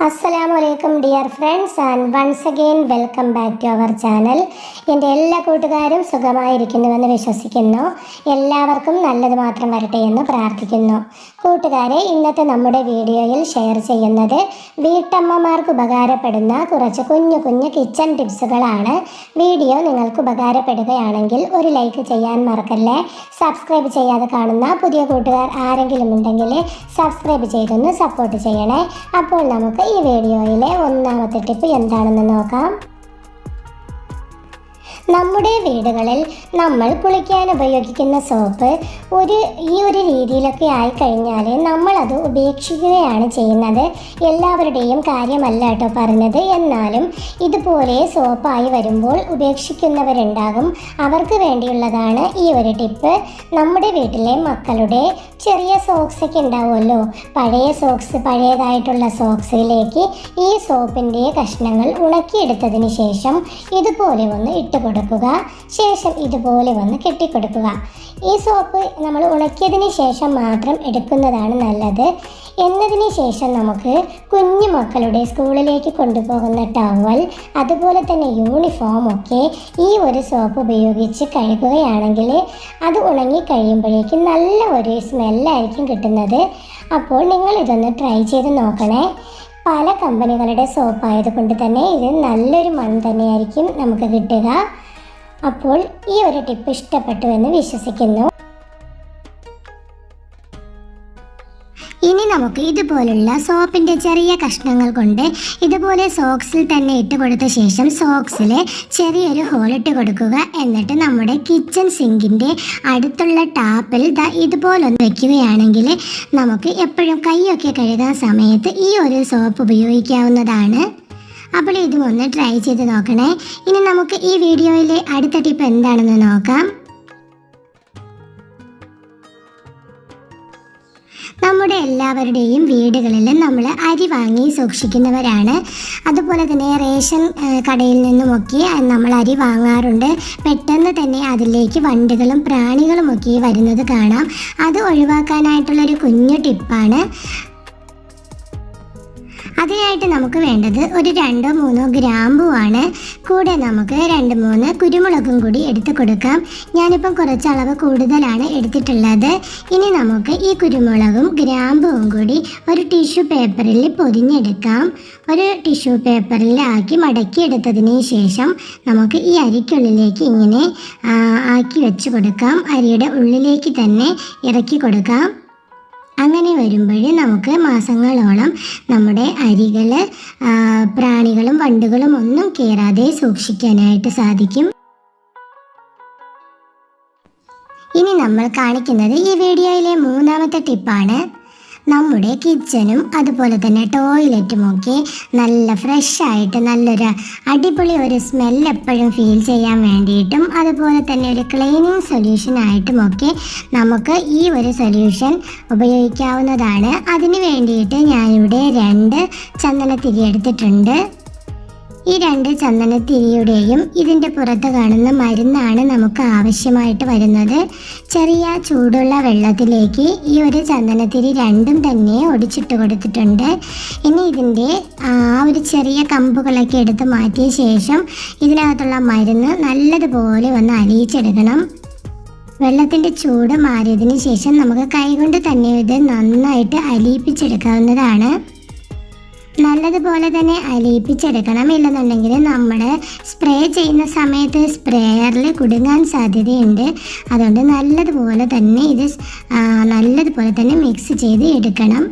അസ്സലാമു അലൈക്കും dear friends and once again welcome back to our channel. എന്റെ എല്ലാ കൂട്ടുകാരും സുഖമായിരിക്കുന്നുവെന്ന് വിശ്വസിക്കുന്നു. എല്ലാവർക്കും നല്ലത് മാത്രം വരട്ടെ എന്ന് പ്രാർത്ഥിക്കുന്നു. കൂട്ടുകാരെ ഇന്നത്തെ നമ്മുടെ വീഡിയോയിൽ ഷെയർ ചെയ്യുന്നത് വീട്ടമ്മമാർക്ക് ഉപകാരപ്പെടുന്ന കുറച്ച് കുഞ്ഞു കുഞ്ഞു കിച്ചൺ ടിപ്സുകളാണ്. വീഡിയോ നിങ്ങൾക്ക് ഉപകാരപ്പെടുകയാണെങ്കിൽ ഒരു ലൈക്ക് ചെയ്യാൻ മറക്കല്ലേ? സബ്സ്ക്രൈബ് ചെയ്യാതെ കാണുന്ന പുതിയ കൂട്ടുകാർ ആരെങ്കിലും ഉണ്ടെങ്കിൽ സബ്സ്ക്രൈബ് ചെയ്തൊന്ന് സപ്പോർട്ട് ചെയ്യണേ. അപ്പോൾ നമുക്ക് ഈ വീഡിയോയിലെ ഒന്നാമത്തെ ടിപ്പ് എന്താണെന്ന് നോക്കാം. നമ്മുടെ വീടുകളിൽ നമ്മൾ കുളിക്കാൻ ഉപയോഗിക്കുന്ന സോപ്പ് ഒരു ഈ ഒരു രീതിയിലൊക്കെ ആയിക്കഴിഞ്ഞാൽ നമ്മളത് ഉപേക്ഷിക്കുകയാണ് ചെയ്യുന്നത്. എല്ലാവരുടെയും കാര്യമല്ല കേട്ടോ പറഞ്ഞത്. എന്നാലും ഇതുപോലെ സോപ്പായി വരുമ്പോൾ ഉപേക്ഷിക്കുന്നവരുണ്ടാകും. അവർക്ക് വേണ്ടിയുള്ളതാണ് ഈ ഒരു ടിപ്പ്. നമ്മുടെ വീട്ടിലെ മക്കളുടെ ചെറിയ സോക്സൊക്കെ ഉണ്ടാവുമല്ലോ. പഴയ സോക്സ് പഴയതായിട്ടുള്ള സോക്സിലേക്ക് ഈ സോപ്പിന്റെ കഷ്ണങ്ങൾ ഉണക്കിയെടുത്തതിന് ശേഷം ഇതുപോലെ ഒന്ന് ഇട്ട് കൊടുക്കുക. ശേഷം ഇതുപോലെ വന്ന് കെട്ടിക്കൊടുക്കുക. ഈ സോപ്പ് നമ്മൾ ഉണക്കിയതിന് ശേഷം മാത്രം എടുക്കുന്നതാണ് നല്ലത്. എന്നതിന് ശേഷം നമുക്ക് കുഞ്ഞു മക്കളുടെ സ്കൂളിലേക്ക് കൊണ്ടുപോകുന്ന ടവൽ അതുപോലെ തന്നെ യൂണിഫോം ഒക്കെ ഈ ഒരു സോപ്പ് ഉപയോഗിച്ച് കഴുകുകയാണെങ്കിൽ അത് ഉണങ്ങി കഴിയുമ്പോഴേക്കും നല്ല ഒരു സ്മെല്ലായിരിക്കും കിട്ടുന്നത്. അപ്പോൾ നിങ്ങൾ ഇതൊന്ന് ട്രൈ ചെയ്ത് നോക്കണേ. പല കമ്പനികളുടെ സോപ്പ് ആയതുകൊണ്ട് തന്നെ ഇത് നല്ലൊരു മൺ തന്നെയായിരിക്കും നമുക്ക് കിട്ടുക. അപ്പോൾ ഈ ഒരു ടിപ്പ് ഇഷ്ടപ്പെട്ടു എന്ന് വിശ്വസിക്കുന്നു. ഇനി നമുക്ക് ഇതുപോലുള്ള സോപ്പിന്റെ ചെറിയ കഷ്ണങ്ങൾ കൊണ്ട് ഇതുപോലെ സോക്സിൽ തന്നെ ഇട്ട് കൊടുത്ത ശേഷം സോക്സിൽ ചെറിയൊരു ഹോൾ ഇട്ട് കൊടുക്കുക. എന്നിട്ട് നമ്മുടെ കിച്ചൺ സിങ്കിന്റെ അടുത്തുള്ള ടാപ്പിൽ ഇതുപോലൊന്ന് വെക്കുകയാണെങ്കിൽ നമുക്ക് എപ്പോഴും കൈയൊക്കെ കഴുകാൻ സമയത്ത് ഈ ഒരു സോപ്പ് ഉപയോഗിക്കാവുന്നതാണ്. അപ്പോൾ ഇതും ഒന്ന് ട്രൈ ചെയ്ത് നോക്കണേ. ഇനി നമുക്ക് ഈ വീഡിയോയിലെ അടുത്ത ടിപ്പ് എന്താണെന്ന് നോക്കാം. നമ്മുടെ എല്ലാവരുടെയും വീടുകളിൽ നമ്മൾ അരി വാങ്ങി സൂക്ഷിക്കുന്നവരാണ്. അതുപോലെ തന്നെ റേഷൻ കടയിൽ നിന്നുമൊക്കെ നമ്മൾ അരി വാങ്ങാറുണ്ട്. പെട്ടെന്ന് തന്നെ അതിലേക്ക് വണ്ടുകളും പ്രാണികളുമൊക്കെ വരുന്നത് കാണാം. അത് ഒഴിവാക്കാനായിട്ടുള്ളൊരു കുഞ്ഞു ടിപ്പാണ് അതിനായിട്ട് നമുക്ക് വേണ്ടത് ഒരു രണ്ടോ മൂന്നോ ഗ്രാമ്പുവാണ് കൂടെ നമുക്ക് രണ്ട് മൂന്ന് കുരുമുളകും കൂടി എടുത്ത് കൊടുക്കാം. ഞാനിപ്പം കുറച്ച് അളവ് കൂടുതലാണ് എടുത്തിട്ടുള്ളത്. ഇനി നമുക്ക് ഈ കുരുമുളകും ഗ്രാമ്പുവും കൂടി ഒരു ടിഷ്യൂ പേപ്പറിൽ പൊതിഞ്ഞെടുക്കാം. ഒരു ടിഷ്യൂ പേപ്പറിൽ ആക്കി മടക്കി എടുത്തതിന് ശേഷം നമുക്ക് ഈ അരിക്കുള്ളിലേക്ക് ഇങ്ങനെ ആക്കി വെച്ച് കൊടുക്കാം. അരിയുടെ ഉള്ളിലേക്ക് തന്നെ ഇറക്കി കൊടുക്കാം. അങ്ങനെ വരുമ്പോൾ നമുക്ക് മാസങ്ങളോളം നമ്മുടെ അരികൾ പ്രാണികളും വണ്ടുകളും ഒന്നും കയറാതെ സൂക്ഷിക്കാനായിട്ട് സാധിക്കും. ഇനി നമ്മൾ കാണിക്കുന്നത് ഈ വീഡിയോയിലെ മൂന്നാമത്തെ ടിപ്പാണ്. നമ്മുടെ കിച്ചനും അതുപോലെ തന്നെ ടോയ്ലറ്റും ഒക്കെ നല്ല ഫ്രഷ് ആയിട്ട് നല്ലൊരു അടിപൊളി ഒരു സ്മെൽ എപ്പോഴും ഫീൽ ചെയ്യാൻ വേണ്ടിയിട്ടും അതുപോലെ തന്നെ ഒരു ക്ലീനിങ് സൊല്യൂഷൻ ആയിട്ടും ഒക്കെ നമുക്ക് ഈ ഒരു സൊല്യൂഷൻ ഉപയോഗിക്കാവുന്നതാണ്. അതിന് വേണ്ടിയിട്ട് ഞാനിവിടെ രണ്ട് ചന്ദനത്തിരി എടുത്തിട്ടുണ്ട്. ഈ രണ്ട് ചന്ദനത്തിരിയുടെയും ഇതിന്റെ പുറത്ത് കാണുന്ന മരുന്നാണ് നമുക്ക് ആവശ്യമായിട്ട് വരുന്നത്. ചെറിയ ചൂടുള്ള വെള്ളത്തിലേക്ക് ഈ ഒരു ചന്ദനത്തിരി രണ്ടും തന്നെ ഒടിച്ചിട്ട് കൊടുത്തിട്ടുണ്ട്. ഇനി ഇതിന്റെ ആ ഒരു ചെറിയ കമ്പുകളൊക്കെ എടുത്ത് മാറ്റിയ ശേഷം ഇതിനകത്തുള്ള മരുന്ന് നല്ലതുപോലെ ഒന്ന് അലിയിച്ചെടുക്കണം. വെള്ളത്തിന്റെ ചൂട് മാറിയതിന് ശേഷം നമുക്ക് കൈകൊണ്ട് തന്നെ ഇത് നന്നായിട്ട് അലിയിപ്പിച്ചെടുക്കാവുന്നതാണ്. നല്ലതുപോലെ തന്നെ അലിയിപ്പിച്ചെടുക്കണം ഇല്ലെന്നുണ്ടെങ്കിൽ നമ്മൾ സ്പ്രേ ചെയ്യുന്ന സമയത്ത് സ്പ്രേയറിൽ കുടുങ്ങാൻ സാധ്യതയുണ്ട്. അതുകൊണ്ട് നല്ലതുപോലെ തന്നെ ഇത് നല്ലതുപോലെ തന്നെ മിക്സ് ചെയ്ത് എടുക്കണം.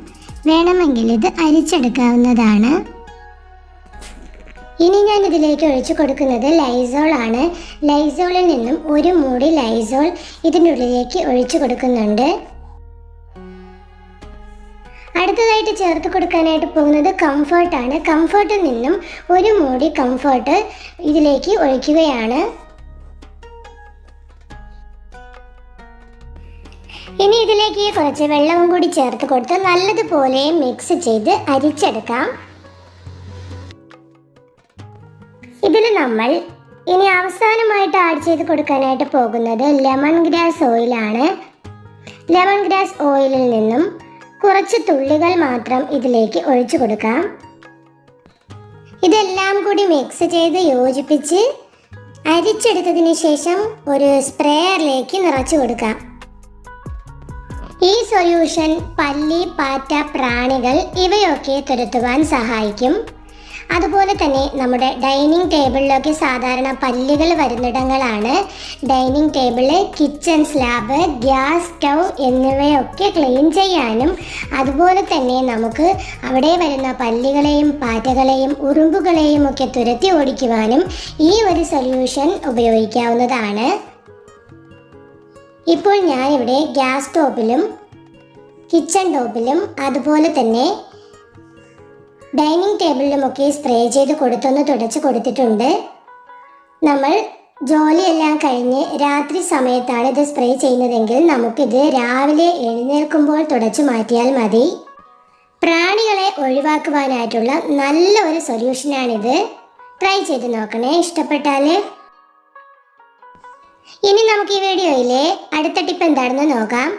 വേണമെങ്കിൽ ഇത് അരിച്ചെടുക്കാവുന്നതാണ്. ഇനി ഞാൻ ഇതിലേക്ക് ഒഴിച്ചു കൊടുക്കുന്നത് ലൈസോൾ ആണ്. ലൈസോളിൽ നിന്നും ഒരു മൂടി ലൈസോൾ ഇതിനുള്ളിലേക്ക് ഒഴിച്ചു കൊടുക്കുന്നുണ്ട്. അടുത്തതായിട്ട് ചേർത്ത് കൊടുക്കാനായിട്ട് പോകുന്നത് കംഫർട്ടാണ് കംഫർട്ടിൽ നിന്നും ഒരു മൂടി കംഫർട്ട് ഇതിലേക്ക് ഒഴിക്കുകയാണ്. ഇനി ഇതിലേക്ക് കുറച്ച് വെള്ളവും കൂടി ചേർത്ത് കൊടുത്ത് നല്ലതുപോലെ മിക്സ് ചെയ്ത് അരിച്ചെടുക്കാം. ഇതിൽ നമ്മൾ ഇനി അവസാനമായിട്ട് ആഡ് ചെയ്ത് കൊടുക്കാനായിട്ട് പോകുന്നത് ലെമൺ ഗ്രാസ് ഓയിലാണ് ലെമൺ ഗ്രാസ് ഓയിലിൽ നിന്നും കുറച്ച് തുള്ളികൾ മാത്രം ഇതിലേക്ക് ഒഴിച്ചു കൊടുക്കാം. ഇതെല്ലാം കൂടി മിക്സ് ചെയ്ത് യോജിപ്പിച്ച് അരിച്ചെടുത്തതിന് ശേഷം ഒരു സ്പ്രേയറിലേക്ക് നിറച്ചു കൊടുക്കാം. ഈ സൊല്യൂഷൻ പല്ലി പാറ്റ പ്രാണികൾ ഇവയൊക്കെ തുരത്തുവാൻ സഹായിക്കും. അതുപോലെ തന്നെ നമ്മുടെ ഡൈനിങ് ടേബിളിലൊക്കെ സാധാരണ പല്ലുകൾ വരുന്നിടങ്ങളാണ്. Dining table kitchen slab gas stove എന്നിവയൊക്കെ ക്ലീൻ ചെയ്യാനും അതുപോലെ തന്നെ നമുക്ക് അവിടെ വരുന്ന പല്ലുകളെയും പാറ്റകളെയും ഉറുമ്പുകളെയും ഒക്കെ തുരത്തി ഓടിക്കുവാനും ഈ ഒരു സൊല്യൂഷൻ ഉപയോഗിക്കാവുന്നതാണ്. ഇപ്പോൾ ഞാനിവിടെ ഗ്യാസ് ടോപ്പിലും കിച്ചൺ ടോപ്പിലും അതുപോലെ തന്നെ ഡൈനിങ് ടേബിളിലുമൊക്കെ സ്പ്രേ ചെയ്ത് കൊടുത്തൊന്ന് തുടച്ച് കൊടുത്തിട്ടുണ്ട്. നമ്മൾ ജോലിയെല്ലാം കഴിഞ്ഞ് രാത്രി സമയത്താണ് ഇത് സ്പ്രേ ചെയ്യുന്നതെങ്കിൽ നമുക്കിത് രാവിലെ എഴുന്നേൽക്കുമ്പോൾ തുടച്ചു മാറ്റിയാൽ മതി. പ്രാണികളെ ഒഴിവാക്കുവാനായിട്ടുള്ള നല്ല ഒരു സൊല്യൂഷനാണിത്. ട്രൈ ചെയ്ത് നോക്കണേ ഇഷ്ടപ്പെട്ടാൽ. ഇനി നമുക്ക് ഈ വീഡിയോയിലെ അടുത്ത ടിപ്പ് എന്താണെന്ന് നോക്കാം.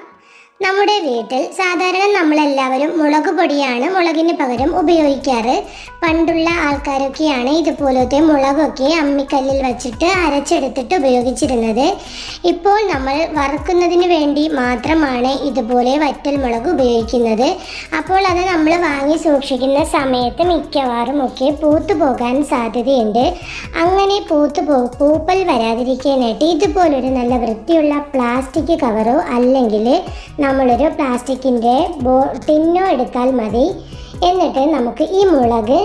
നമ്മുടെ വീട്ടിൽ സാധാരണ നമ്മളെല്ലാവരും മുളക് പൊടിയാണ് മുളകിന് പകരം ഉപയോഗിക്കാറ്. പണ്ടുള്ള ആൾക്കാരൊക്കെയാണ് ഇതുപോലത്തെ മുളകൊക്കെ അമ്മിക്കല്ലിൽ വച്ചിട്ട് അരച്ചെടുത്തിട്ട് ഉപയോഗിച്ചിരുന്നത്. ഇപ്പോൾ നമ്മൾ വറുക്കുന്നതിന് വേണ്ടി മാത്രമാണ് ഇതുപോലെ വറ്റൽ മുളക് ഉപയോഗിക്കുന്നത്. അപ്പോൾ അത് നമ്മൾ വാങ്ങി സൂക്ഷിക്കുന്ന സമയത്ത് മിക്കവാറും ഒക്കെ പൂത്തു പോകാൻ സാധ്യതയുണ്ട്. അങ്ങനെ പൂത്തു പോ പൂപ്പൽ വരാതിരിക്കാനായിട്ട് ഇതുപോലൊരു നല്ല വൃത്തിയുള്ള പ്ലാസ്റ്റിക് കവറോ അല്ലെങ്കിൽ നമ്മളൊരു പ്ലാസ്റ്റിക്കിന്റെ ബോ ടിന്നോ എടുത്താൽ മതി. എന്നിട്ട് നമുക്ക് ഈ മുളക്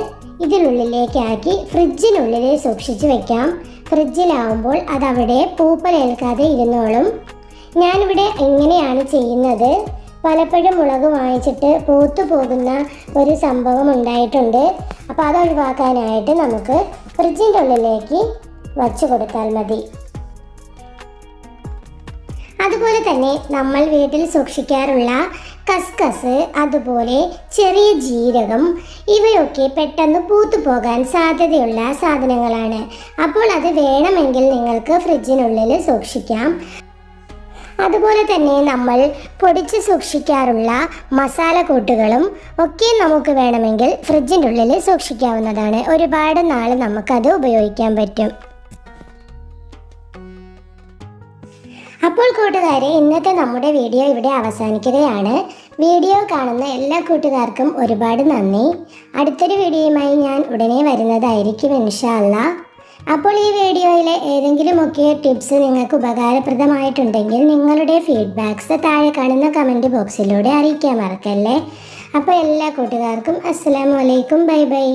ഇതിനുള്ളിലേക്കാക്കി ഫ്രിഡ്ജിനുള്ളിൽ സൂക്ഷിച്ച് വെക്കാം. ഫ്രിഡ്ജിലാവുമ്പോൾ അതവിടെ പൂപ്പലേൽക്കാതെ ഇരുന്നോളും. ഞാനിവിടെ എങ്ങനെയാണ് ചെയ്യുന്നത്? പലപ്പോഴും മുളക് വാങ്ങിച്ചിട്ട് പൂത്തു പോകുന്ന ഒരു സംഭവം ഉണ്ടായിട്ടുണ്ട്. അപ്പോൾ അത് ഒഴിവാക്കാനായിട്ട് നമുക്ക് ഫ്രിഡ്ജിന്റെ ഉള്ളിലേക്ക് വച്ചു കൊടുത്താൽ മതി. അതുപോലെ തന്നെ നമ്മൾ വീട്ടിൽ സൂക്ഷിക്കാറുള്ള കസ്കസ് അതുപോലെ ചെറിയ ജീരകം ഇവയൊക്കെ പെട്ടെന്ന് പൂത്തു പോകാൻ സാധ്യതയുള്ള സാധനങ്ങളാണ്. അപ്പോൾ അത് വേണമെങ്കിൽ നിങ്ങൾക്ക് ഫ്രിഡ്ജിനുള്ളിൽ സൂക്ഷിക്കാം. അതുപോലെ തന്നെ നമ്മൾ പൊടിച്ച് സൂക്ഷിക്കാറുള്ള മസാല കൂട്ടുകളും ഒക്കെ നമുക്ക് വേണമെങ്കിൽ ഫ്രിഡ്ജിന്റെ ഉള്ളിൽ സൂക്ഷിക്കാവുന്നതാണ്. ഒരുപാട് നാൾ നമുക്കത് ഉപയോഗിക്കാൻ പറ്റും. അപ്പോൾ കൂട്ടുകാരെ ഇന്നത്തെ നമ്മുടെ വീഡിയോ ഇവിടെ അവസാനിക്കുകയാണ്. വീഡിയോ കാണുന്ന എല്ലാ കൂട്ടുകാർക്കും ഒരുപാട് നന്ദി. അടുത്തൊരു വീഡിയോയുമായി ഞാൻ ഉടനെ വരുന്നതായിരിക്കും ഇൻഷാല്ല അപ്പോൾ ഈ വീഡിയോയിലെ ഏതെങ്കിലുമൊക്കെ ടിപ്സ് നിങ്ങൾക്ക് ഉപകാരപ്രദമായിട്ടുണ്ടെങ്കിൽ നിങ്ങളുടെ ഫീഡ്ബാക്ക്സ് താഴെ കാണുന്ന കമന്റ് ബോക്സിലൂടെ അറിയിക്കാൻ മറക്കല്ലേ? അപ്പോൾ എല്ലാ കൂട്ടുകാർക്കും അസ്സാം വലൈക്കും ബൈ ബൈ.